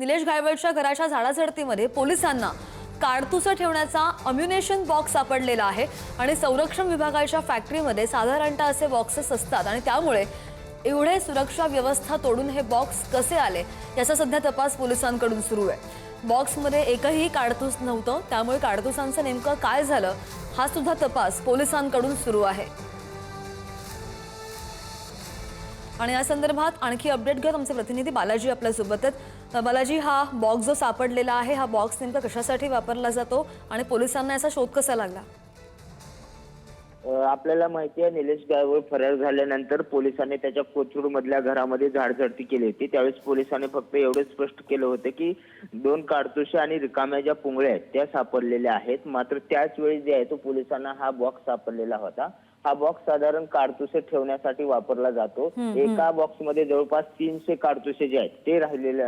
निलेश घायवळच्या घराच्या झाडाझडतीमध्ये पोलिसांना काडतुसं ठेवण्याचा अम्युनेशन बॉक्स सापडलेला आहे आणि संरक्षण विभागाच्या फॅक्टरीमध्ये साधारणतः असे बॉक्सेस असतात आणि त्यामुळे एवढे सुरक्षा व्यवस्था तोडून हे बॉक्स कसे आले याचा सध्या तपास पोलिसांकडून सुरू आहे. बॉक्समध्ये एकही काडतूस नव्हतं त्यामुळे काडतुसांचं नेमकं काय झालं हा सुद्धा तपास पोलिसांकडून सुरू आहे. आणि या संदर्भात आणखी अपडेट घेत आमचे प्रतिनिधी बालाजी आपल्यासोबत आहेत. बालाजी हा बॉक्स जो सापडलेला आहे हा बॉक्स नेमका कशासाठी वापरला जातो आणि पोलिसांना याचा शोध कसा लागला? आपल्याला माहिती आहे निलेश गायवळ फरार झाल्यानंतर पोलिसांनी त्याच्या कोथरूड मधल्या घरामध्ये झाडझडती केली होती. त्यावेळेस पोलिसांनी फक्त एवढंच स्पष्ट केलं होतं की दोन काडतुसे आणि रिकाम्या ज्या पुंगळ्या आहेत त्या सापडलेल्या आहेत. मात्र त्याच वेळी जे आहे तो पोलिसांना हा बॉक्स सापडलेला होता. हा बॉक्स साधारण काडतुसे ठेवण्यासाठी वापरला जातो. एका बॉक्समध्ये जवळपास तीनशे काडतुसे जे आहेत ते राहिलेले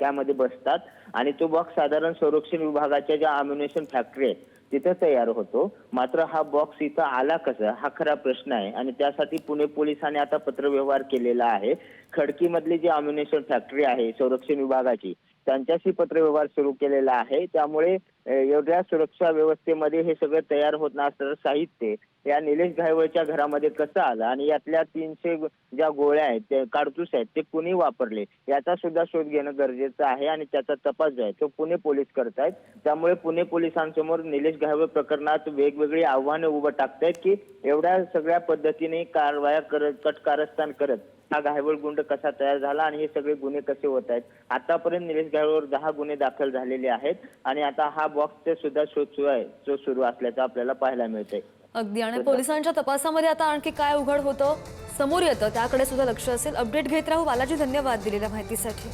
त्यामध्ये बसतात. आणि तो बॉक्स साधारण संरक्षण विभागाच्या ज्या अम्युनेशन फॅक्टरी आहेत तिथं तयार होतो. मात्र हा बॉक्स इथं आला कसा? हा खरा प्रश्न आहे. आणि त्यासाठी पुणे पोलिसांनी आता पत्रव्यवहार केलेला आहे. खडकीमधली जी अम्युनेशन फॅक्टरी आहे संरक्षण विभागाची त्यांच्याशी पत्रव्यवहार सुरू केलेला आहे. त्यामुळे एवढ्या सुरक्षा व्यवस्थेमध्ये हे सगळं तयार होत नसणारं साहित्य या निलेश घायवळच्या घरामध्ये कसं आलं? आणि यातल्या तीनशे ज्या गोळ्या आहेत ते काडतूस आहेत ते कुणी वापरले? याचा सुद्धा शोध घेणं गरजेचं आहे आणि त्याचा तपास जो आहे तो पुणे पोलीस करत आहेत त्यामुळे पुणे पोलिसांसमोर निलेश घायवळ प्रकरणात वेगवेगळी आव्हानं उभं टाकतायत की एवढ्या सगळ्या पद्धतीने कारवाया करत कटकारस्थान करत हा घायवळ गुंड कसा तयार झाला आणि हे सगळे गुन्हे कसे होत आहेत? आतापर्यंत निलेश घायवळवर दहा गुन्हे दाखल झालेले आहेत आणि आता हा बॉक्सचे सुद्धा शोध सुरू आहे. जो सुरू असल्याचं आपल्याला पाहायला मिळतंय. अगदी. आणि पोलिसांच्या तपासामध्ये आता आणखी काय उघड होतं? समोर येतं. त्याकडे सुद्धा लक्ष असेल. अपडेट घेत राहू. बालाजी धन्यवाद दिलेल्या माहितीसाठी.